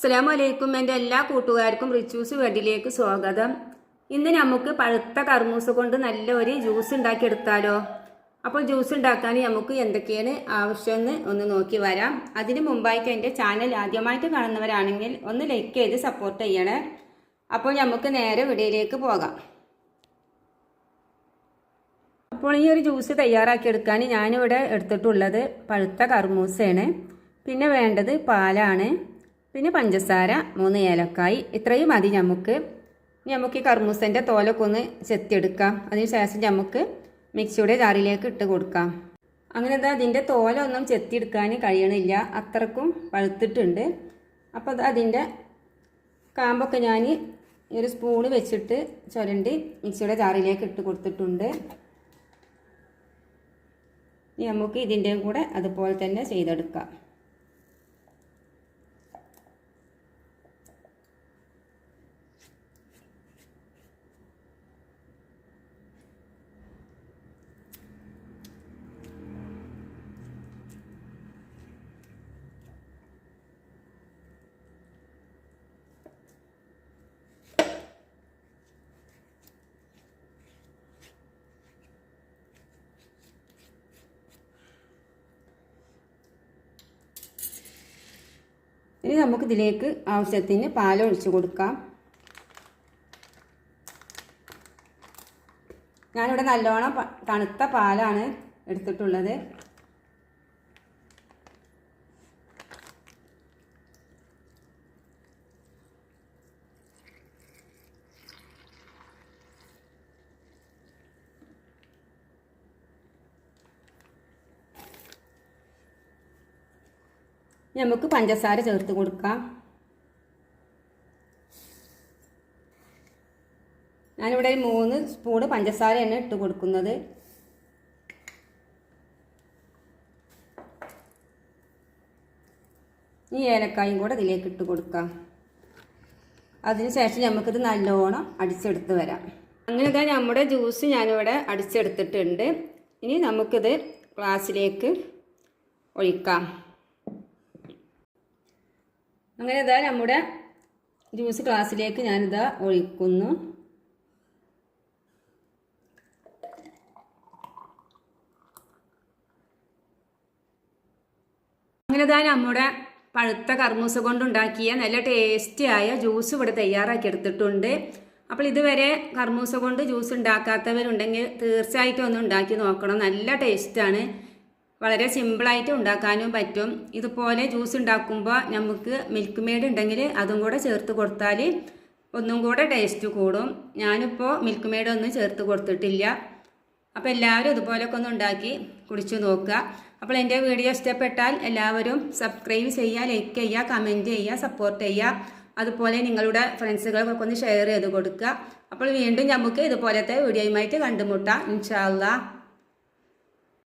അസ്സലാമലൈക്കും. എന്റെ എല്ലാ കൂട്ടുകാർക്കും റിച്ചൂസ് വെഡിലേക്ക് സ്വാഗതം. ഇന്ന് നമുക്ക് പഴുത്ത കർമൂസ കൊണ്ട് നല്ല ഒരു ജ്യൂസ് ഉണ്ടാക്കിയെടുത്താലോ? അപ്പോൾ ജ്യൂസ് ഉണ്ടാക്കാൻ നമുക്ക് എന്തൊക്കെയാണ് ആവശ്യമെന്ന് ഒന്ന് നോക്കി വരാം. അതിന് മുമ്പായിട്ട് എന്റെ ചാനൽ ആദ്യമായിട്ട് കാണുന്നവരാണെങ്കിൽ ഒന്ന് ലൈക്ക് ചെയ്ത് സപ്പോർട്ട് ചെയ്യണേ. അപ്പോൾ നമുക്ക് നേരെ വീഡിയോയിലേക്ക് പോകാം. അപ്പോൾ ഈ ഒരു ജ്യൂസ് തയ്യാറാക്കിയെടുക്കാൻ ഞാനിവിടെ എടുത്തിട്ടുള്ളത് പഴുത്ത കർമൂസയാണ്. പിന്നെ വേണ്ടത് പാലാണ്. പിന്നെ പഞ്ചസാര മൂന്ന് ഏലക്കായി. ഇത്രയും മതി നമുക്ക് നമുക്ക് ഈ കർമൂസന്റെ തോലൊക്കെ ഒന്ന് ചെത്തിയെടുക്കാം. അതിനുശേഷം നമുക്ക് മിക്സിയുടെ ജാറിലേക്ക് ഇട്ട് കൊടുക്കാം. അങ്ങനെ എന്താ അതിന്റെ തോലൊന്നും ചെത്തിയെടുക്കാൻ കഴിയണില്ല. അത്രക്കും പഴുത്തിട്ടുണ്ട്. അപ്പോൾ അത് അതിന്റെ കാമ്പൊക്കെ ഞാൻ ഒരു സ്പൂണ് വെച്ചിട്ട് ചുരണ്ടി മിക്സിയുടെ ജാറിലേക്ക് ഇട്ട് കൊടുത്തിട്ടുണ്ട്. നമുക്ക് ഇതിന്റെയും കൂടെ അതുപോലെ തന്നെ ചെയ്തെടുക്കാം. ഇനി നമുക്ക് ഇതിലേക്ക് ആവശ്യത്തിന് പാൽ ഒഴിച്ചു കൊടുക്കാം. ഞാനിവിടെ നല്ലോണം തണുത്ത പാലാണ് എടുത്തിട്ടുള്ളത്. നമുക്ക് പഞ്ചസാര ചേർത്ത് കൊടുക്കാം. ഞാനിവിടെ മൂന്ന് സ്പൂണ് പഞ്ചസാരയാണ് ഇട്ട് കൊടുക്കുന്നത്. ഈ ഏലക്കായും കൂടെ ഇതിലേക്ക് ഇട്ട് കൊടുക്കാം. അതിനുശേഷം നമുക്കിത് നല്ലോണം അടിച്ചെടുത്ത് വരാം. അങ്ങനെ ഇതാ നമ്മുടെ ജ്യൂസ് ഞാനിവിടെ അടിച്ചെടുത്തിട്ടുണ്ട്. ഇനി നമുക്കിത് ഗ്ലാസ്സിലേക്ക് ഒഴിക്കാം. അങ്ങനെ ഇതാ നമ്മുടെ ജ്യൂസ് ഗ്ലാസ്സിലേക്ക് ഞാനിതാ ഒഴിക്കുന്നു. അങ്ങനെ ഇതാ നമ്മുടെ പഴുത്ത കർമൂസ കൊണ്ടുണ്ടാക്കിയ നല്ല ടേസ്റ്റിയായ ജ്യൂസ് ഇവിടെ തയ്യാറാക്കി എടുത്തിട്ടുണ്ട്. അപ്പോൾ ഇതുവരെ കർമൂസ കൊണ്ട് ജ്യൂസ് ഉണ്ടാക്കാത്തവരുണ്ടെങ്കിൽ തീർച്ചയായിട്ടും ഒന്ന് ഉണ്ടാക്കി നോക്കണം. നല്ല ടേസ്റ്റാണ് വളരെ സിമ്പിളായിട്ട് ഉണ്ടാക്കാനും പറ്റും. ഇതുപോലെ ജ്യൂസ് ഉണ്ടാക്കുമ്പോൾ നമുക്ക് മിൽക്ക് മെയ്ഡ് ഉണ്ടെങ്കിൽ അതും കൂടെ ചേർത്ത് കൊടുത്താൽ ഒന്നും കൂടെ ടേസ്റ്റ് കൂടും. ഞാനിപ്പോൾ മിൽക്ക് മെയ്ഡ് ഒന്നും ചേർത്ത് കൊടുത്തിട്ടില്ല. അപ്പോൾ എല്ലാവരും ഇതുപോലൊക്കെ ഒന്ന് ഉണ്ടാക്കി കുടിച്ചു നോക്കുക. അപ്പോൾ എന്റെ വീഡിയോ ഇഷ്ടപ്പെട്ടാൽ എല്ലാവരും സബ്സ്ക്രൈബ് ചെയ്യുക ലൈക്ക് ചെയ്യുക കമന്റ് ചെയ്യുക സപ്പോർട്ട് ചെയ്യുക. അതുപോലെ നിങ്ങളുടെ ഫ്രണ്ട്സുകൾക്കൊക്കെ ഒന്ന് ഷെയർ ചെയ്ത് കൊടുക്കുക. അപ്പോൾ വീണ്ടും നമുക്ക് ഇതുപോലത്തെ വീഡിയോയുമായിട്ട് കണ്ടുമുട്ടാം. ഇൻഷാല്ലാ